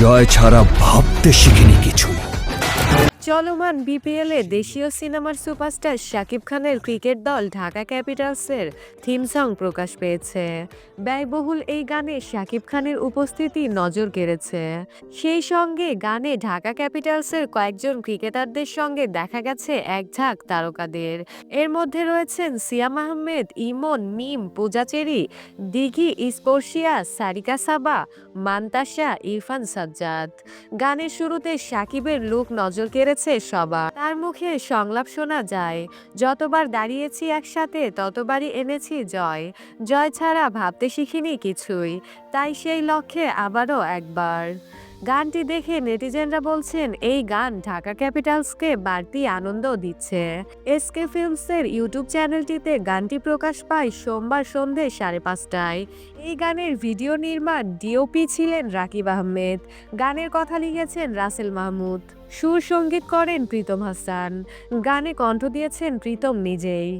জয় ছাড়া ভাবতে শিখিনি কিছু। চলমান বিপিএলে দেশীয় সিনেমার সুপারস্টার শাকিব খানের ক্রিকেট দল ঢাকা ক্যাপিটালসের থিম সং প্রকাশ পেয়েছে। ব্যয়বহুল এই গানে শাকিব খানের উপস্থিতি নজর কেড়েছে। সেই সঙ্গে গানে ঢাকা ক্যাপিটালসের কয়েকজন ক্রিকেটারদের সঙ্গে দেখা গেছে এক ঝাঁক তারকাদের। এর মধ্যে রয়েছেন সিয়াম আহমেদ, ইমন, মিম পূজাচেরি দিঘি ইস্পর্শিয়া সারিকা সাবা মান্তাসা ইরফান সাজ্জাদ। গানের শুরুতে সাকিবের লুক নজর কেড়েছে সবার। তার মুখে সংলাপ শোনা যায়। যতবার দাঁড়িয়েছি একসাথে, ততবারই এনেছি জয়। জয় ছাড়া ভাবতে শিখিনি কিছুই। তাই সেই লক্ষ্যে আবারও একবার। গানটি দেখে নেটিজেনরা বলছেন, এই গান ঢাকা ক্যাপিটালসকে বাড়তি আনন্দ দিচ্ছে। এসকে ফিল্মসের ইউটিউব চ্যানেলটিতে গানটি প্রকাশ পায় সোমবার সন্ধে সাড়ে পাঁচটায়। এই গানের ভিডিও নির্মাণ ডিওপি ছিলেন রাকিব আহমেদ। গানের কথা লিখেছেন রাসেল মাহমুদ। সুর সংগীত করেন প্রীতম হাসান। গানে কণ্ঠ দিয়েছেন প্রীতম নিজেই।